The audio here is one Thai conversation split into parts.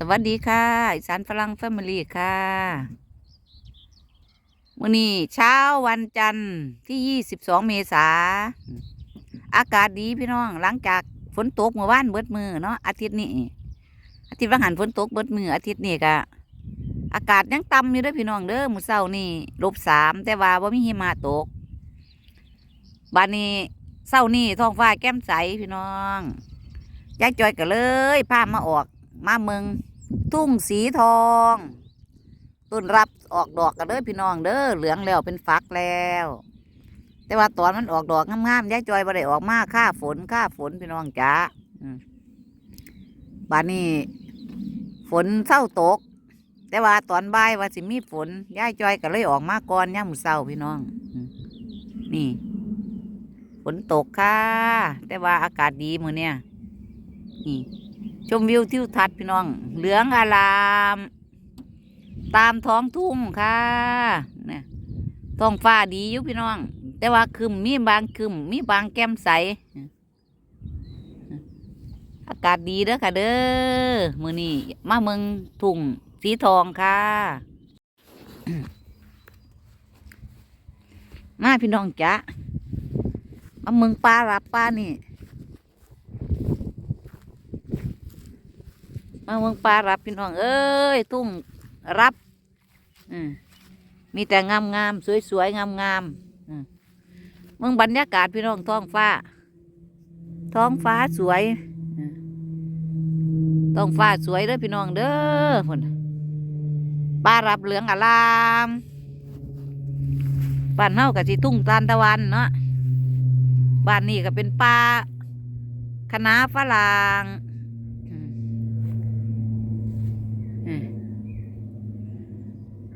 สวัสดีค่ะอีสานฝรั่งแฟมิลี่ค่ะวันนี้เช้าวันจันทร์ที่22เมษาอากาศดีพี่น้องหลังจากฝนตกเมื่อวานเบิดมือเนาะอาทิตย์นี้อาทิตย์วันหันฝนตกเบิดมืออาทิตย์นี้ก็อากาศยังต่ำอยู่ด้อพี่น้องเด้อมื้อเช้านี่ลบสามแต่ว่าบ่มีหิมะตกบานนี้เช้านี่ท้องฟ้าแก้มใสพี่น้องยายจอยก็เลยพามาออก มาเมืองทุ่งสีทองต้นรับออกดอกกันเด้อพี่น้องเด้อเหลืองแล้วเป็นฟักแล้ว แต่ว่าตอนมันออกดอกงามๆยายจอยบ่ได้ออกมาค่าฝนค่าฝนพี่น้องจ้าอืมบานนี้ฝนเศร้าตก แต่ว่าตอนบ่ายว่าสิมีฝนยายจอยก็เลยออกมาก่อนย่ามมื้อเช้าพี่น้องนี่ฝนตกค่ะ แต่ว่าอากาศดีมือเนี่ยนี่ ชมวิวทิวทัศน์พี่น้อง เหลืองอาราม ตามท้องทุ่งค่ะเนี่ยท้องฟ้าดีอยู่พี่น้อง แต่ว่าคืมมีบางคืมมีบางแก้มใส อากาศดีเด้อค่ะเด้อมือนี้มาเมืองทุ่งสีทองค่ะ มาพี่น้องจ้ะมาเมืองปลารับปลานี่ มาเมืองปลารับพี่น้อง เอ้ย ทุ่งรับอืมีแต่งามงามสวยสวยงามงามเมืองบรรยากาศพี่น้องท้องฟ้า ท้องฟ้าสวยท้องฟ้าสวยเด้อพี่น้องเด้อพนปลารับเหลืองอลามบ้านเฮากับสิทุ่งตานตะวันเนาะบ้านนี้ก็เป็นปลาคณะฝรั่ง อืมอืม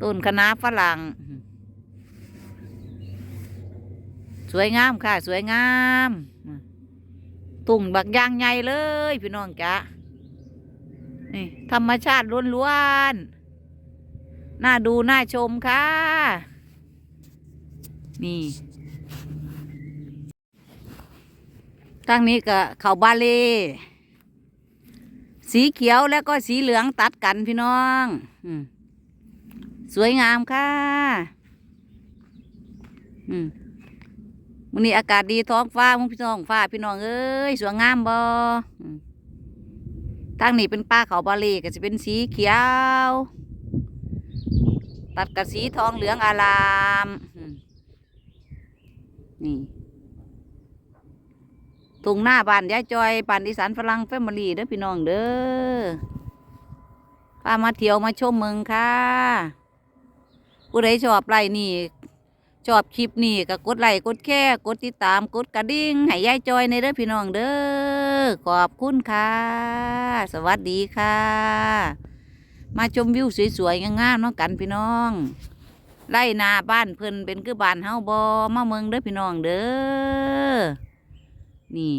ต้นคะน้าฝรั่งอืมสวยงามค่ะ สวยงามอืมตุ่งบักยางใหญ่เลย พี่น้องจ๊ะนี่ธรรมชาติล้วนๆ น่าดูน่าชมค่ะ นี่ทางนี้ก็เขาบาเล สีเขียวแล้วก็สีเหลืองตัดกันพี่น้องอสวยงามค่ะอืมมื้อนี้อากาศดีท้องฟ้ามึงพี่น้องฟ้าพี่น้องเอ้ยสวยงามบ่อืมทางนี้เป็นป้าเขาบาลีก็จะเป็นสีเขียว ตัดกับสีทองเหลืองอารามนี่ ตรงหน้าบ้านยายจอยบ้านอีสานฝรั่งแฟมิลี่เด้อพี่น้องเด้อพามาเที่ยวมาชมเมืองค่ะ ผู้ใดชอบไลค์นี่ชอบคลิปนี่ก็กดไลค์กดแชร์กดติดตามกดกระดิ่งให้ยายจอยในเด้อพี่น้องเด้อขอบคุณค่ะ สวัสดีค่ะ มาชมวิวสวยๆงามๆเนาะกันพี่น้องไล่นาบ้านเพิ่นเป็นคือบ้านเฮาบ่มาเมืองเด้อพี่น้องเด้อ นี่